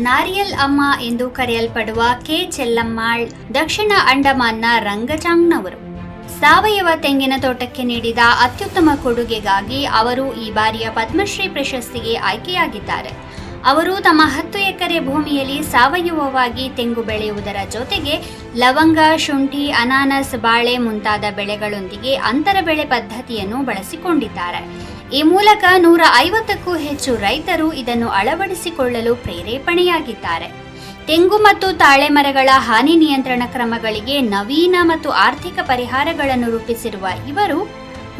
ನಾರಿಯಲ್ ಅಮ್ಮ ಎಂದು ಕರೆಯಲ್ಪಡುವ ಕೆ. ಚೆಲ್ಲಮ್ಮಾಳ್, ದಕ್ಷಿಣ ಅಂಡಮಾನ್ನ ರಂಗಚಾಂಗ್ನವರು. ಸಾವಯವ ತೆಂಗಿನ ತೋಟಕ್ಕೆ ನೀಡಿದ ಅತ್ಯುತ್ತಮ ಕೊಡುಗೆಗಾಗಿ ಅವರು ಈ ಬಾರಿಯ ಪದ್ಮಶ್ರೀ ಪ್ರಶಸ್ತಿಗೆ ಆಯ್ಕೆಯಾಗಿದ್ದಾರೆ. ಅವರು ತಮ್ಮ ಹತ್ತು ಎಕರೆ ಭೂಮಿಯಲ್ಲಿ ಸಾವಯವವಾಗಿ ತೆಂಗು ಬೆಳೆಯುವುದರ ಜೊತೆಗೆ ಲವಂಗ, ಶುಂಠಿ, ಅನಾನಸ್, ಬಾಳೆ ಮುಂತಾದ ಬೆಳೆಗಳೊಂದಿಗೆ ಅಂತರ ಬೆಳೆ ಪದ್ಧತಿಯನ್ನು ಬಳಸಿಕೊಂಡಿದ್ದಾರೆ. ಈ ಮೂಲಕ ನೂರ ಐವತ್ತಕ್ಕೂ ಹೆಚ್ಚು ರೈತರು ಇದನ್ನು ಅಳವಡಿಸಿಕೊಳ್ಳಲು ಪ್ರೇರೇಪಣೆಯಾಗಿದ್ದಾರೆ. ತೆಂಗು ಮತ್ತು ತಾಳೆ ಮರಗಳ ಹಾನಿ ನಿಯಂತ್ರಣ ಕ್ರಮಗಳಿಗೆ ನವೀನ ಮತ್ತು ಆರ್ಥಿಕ ಪರಿಹಾರಗಳನ್ನು ರೂಪಿಸಿರುವ ಇವರು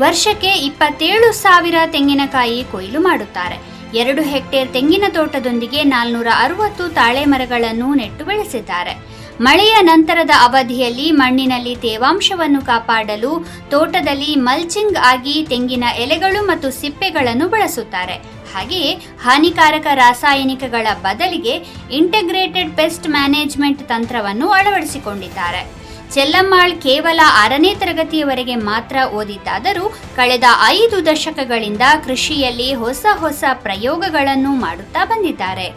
ವರ್ಷಕ್ಕೆ ಇಪ್ಪತ್ತೇಳು ಸಾವಿರ ತೆಂಗಿನಕಾಯಿ ಕೊಯ್ಲು ಮಾಡುತ್ತಾರೆ. ಎರಡು ಹೆಕ್ಟೇರ್ ತೆಂಗಿನ ತೋಟದೊಂದಿಗೆ ನಾಲ್ನೂರ ಅರವತ್ತು ತಾಳೆ ಮರಗಳನ್ನು ನೆಟ್ಟು ಬೆಳೆಸಿದ್ದಾರೆ. ಮಳೆಯ ನಂತರದ ಅವಧಿಯಲ್ಲಿ ಮಣ್ಣಿನಲ್ಲಿ ತೇವಾಂಶವನ್ನು ಕಾಪಾಡಲು ತೋಟದಲ್ಲಿ ಮಲ್ಚಿಂಗ್ ಆಗಿ ತೆಂಗಿನ ಎಲೆಗಳು ಮತ್ತು ಸಿಪ್ಪೆಗಳನ್ನು ಬಳಸುತ್ತಾರೆ. ಹಾಗೆಯೇ ಹಾನಿಕಾರಕ ರಾಸಾಯನಿಕಗಳ ಬದಲಿಗೆ ಇಂಟಗ್ರೇಟೆಡ್ ಪೆಸ್ಟ್ ಮ್ಯಾನೇಜ್ಮೆಂಟ್ ತಂತ್ರವನ್ನು ಅಳವಡಿಸಿಕೊಂಡಿದ್ದಾರೆ. ಚೆಲ್ಲಮ್ಮಾಳ್ ಕೇವಲ ಆರನೇ ತರಗತಿಯವರೆಗೆ ಮಾತ್ರ ಓದಿದ್ದಾದರೂ ಕಳೆದ ಐದು ದಶಕಗಳಿಂದ ಕೃಷಿಯಲ್ಲಿ ಹೊಸ ಹೊಸ ಪ್ರಯೋಗಗಳನ್ನು ಮಾಡುತ್ತಾ ಬಂದಿದ್ದಾರೆ.